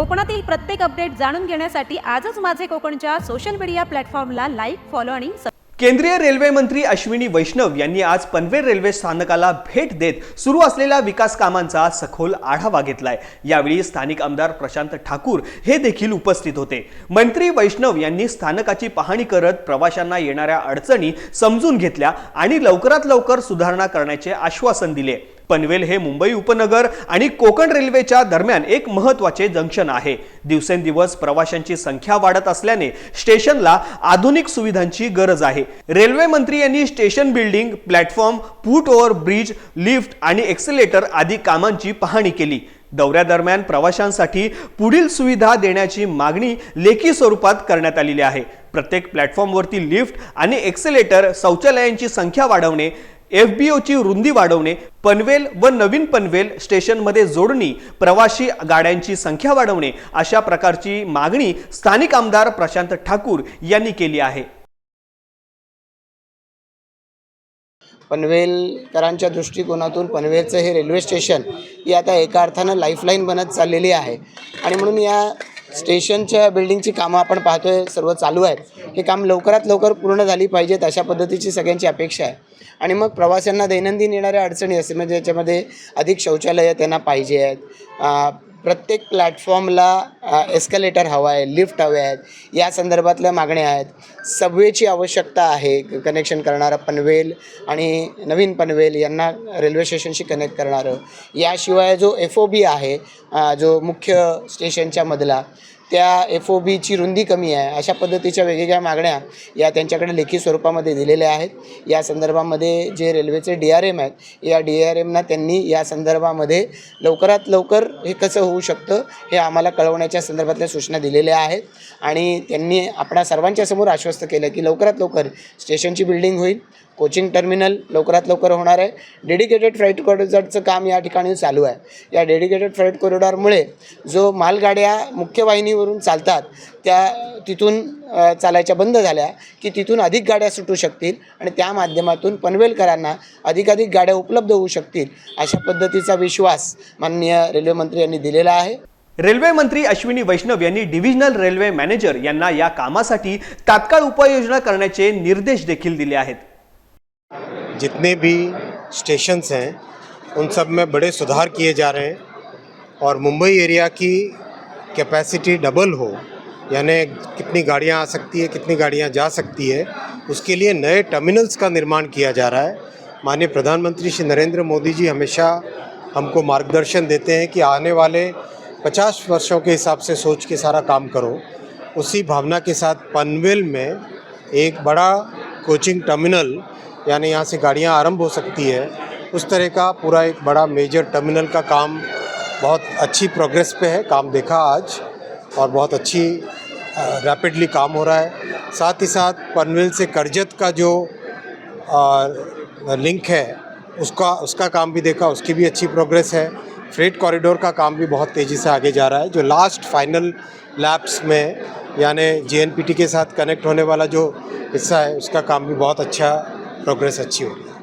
कोकणातील प्रत्येक अपडेट जाणून घेण्यासाठी आजच माझे कोकणच्या सोशल मीडिया प्लॅटफॉर्मला लाईक फॉलो आणि केंद्रीय रेल्वे मंत्री अश्विनी वैष्णव यांनी आज पनवेल रेल्वे स्थानकाला भेट देत सुरू असलेल्या विकास कामांचा सखोल आढावा घेतलाय. यावेळी स्थानिक आमदार प्रशांत ठाकूर हे देखील उपस्थित होते. मंत्री वैष्णव यांनी स्थानकाची पाहणी करत प्रवाशांना येणाऱ्या अडचणी समजून घेतल्या आणि लवकरात लवकर सुधारणा करण्याचे आश्वासन दिले. पनवेल हे मुंबई उपनगर आणि कोकण रेल्वेच्या दरम्यान एक महत्त्वाचे जंक्शन आहे. दिवसेंदिवस प्रवाशांची संख्या वाढत असल्याने स्टेशनला आधुनिक सुविधांची गरज आहे. रेल्वे मंत्री यांनी station building platform foot over bridge lift आणि एक्सेलेटर आदी कामांची पाहणी केली. दौऱ्यादरम्यान प्रवाशांसाठी पुढील सुविधा देण्याची मागणी लेखी स्वरूपात करण्यात आलेली आहे. प्रत्येक प्लॅटफॉर्मवरती लिफ्ट आणि एक्सेलेटर शौचालयांची संख्या वाढवणे एफ बी ओची रुंदी वाढवणे पनवेल व नवीन पनवेल स्टेशनमध्ये जोडणी प्रवासी गाड्यांची संख्या वाढवणे अशा प्रकारची मागणी स्थानिक आमदार प्रशांत ठाकूर यांनी केली आहे. पनवेलकरांच्या दृष्टिकोनातून पनवेलचं हे रेल्वे स्टेशन ही आता एका अर्थानं लाईफलाईन बनत चाललेली आहे. आणि म्हणून या स्टेशनच्या बिल्डिंगची कामं आपण पाहतोय सर्व चालू आहेत. हे काम लवकरात लवकर पूर्ण झाली पाहिजेत अशा पद्धतीची सगळ्यांची अपेक्षा आहे. आणि मग प्रवाशांना दैनंदिन येणाऱ्या अडचणी असतील म्हणजे याच्यामध्ये अधिक शौचालयं त्यांना पाहिजे आहेत प्रत्येक प्लॅटफॉर्मला एस्कलेटर हवा आहे लिफ्ट हवे आहेत या संदर्भातल्या मागण्या आहेत. सबवेची आवश्यकता आहे कनेक्शन करणारं पनवेल आणि नवीन पनवेल यांना रेल्वे स्टेशनशी कनेक्ट करणारं. याशिवाय जो एफ ओ बी आहे जो मुख्य स्टेशनच्या मधला त्या एफ ओ बीची रुंदी कमी आहे. अशा पद्धतीच्या वेगवेगळ्या मागण्या या त्यांच्याकडे लेखी स्वरूपामध्ये दिलेल्या आहेत. या संदर्भामध्ये जे रेल्वेचे डी आर एम आहेत या डी आर एमना त्यांनी या संदर्भामध्ये लवकरात लवकर हे कसं होऊ शकतं हे आम्हाला कळवण्याच्या संदर्भातल्या सूचना दिलेल्या आहेत. आणि त्यांनी आपणा सर्वांच्या समोर आश्वस्त केलं की लवकरात लवकर स्टेशनची बिल्डिंग होईल. कोचिंग टर्मिनल लवकरात लवकर होणार आहे. डेडिकेटेड फ्लाईट कॉरिडॉरचं काम या ठिकाणी चालू आहे. या डेडिकेटेड फ्लाईट कॉरिडॉरमुळे जो मालगाड्या मुख्य वाहिनीवरून चालतात त्या तिथून चालायच्या बंद झाल्या की तिथून अधिक गाड्या सुटू शकतील आणि त्या माध्यमातून पनवेलकरांना अधिकाधिक गाड्या उपलब्ध होऊ शकतील अशा पद्धतीचा विश्वास माननीय रेल्वे मंत्री यांनी दिलेला आहे. रेल्वे मंत्री अश्विनी वैष्णव यांनी डिव्हिजनल रेल्वे मॅनेजर यांना या कामासाठी तात्काळ उपाययोजना करण्याचे निर्देश देखील दिले आहेत. जितने भी स्टेशंस हैं, उन सब में बड़े सुधार किए जा रहे हैं। और मुंबई एरिया की कैपेसिटी डबल हो, यानी कितनी गाड़ियाँ आ सकती है, कितनी गाड़ियाँ जा सकती है, उसके लिए नए टर्मिनल्स का निर्माण किया जा रहा है। माननीय प्रधानमंत्री श्री नरेंद्र मोदी जी हमेशा हमको मार्गदर्शन देते हैं कि आने वाले 50 वर्षों के हिसाब से सोच के सारा काम करो। उसी भावना के साथ पनवेल में एक बड़ा कोचिंग टर्मिनल यानी यहाँ से गाड़ियाँ आरंभ हो सकती है। उस तरह का पूरा एक बड़ा मेजर टर्मिनल का काम बहुत अच्छी प्रोग्रेस पे है काम देखा आज और बहुत अच्छी रैपिडली काम हो रहा है। साथ ही साथ पनवेल से करजत का जो आ, लिंक है उसका उसका काम भी देखा उसकी भी अच्छी प्रोग्रेस है। फ्रेट कॉरिडोर का काम भी बहुत तेज़ी से आगे जा रहा है जो लास्ट फाइनल लैब्स में यानी जे के साथ कनेक्ट होने वाला जो हिस्सा है उसका काम भी बहुत अच्छा Progresa Chile.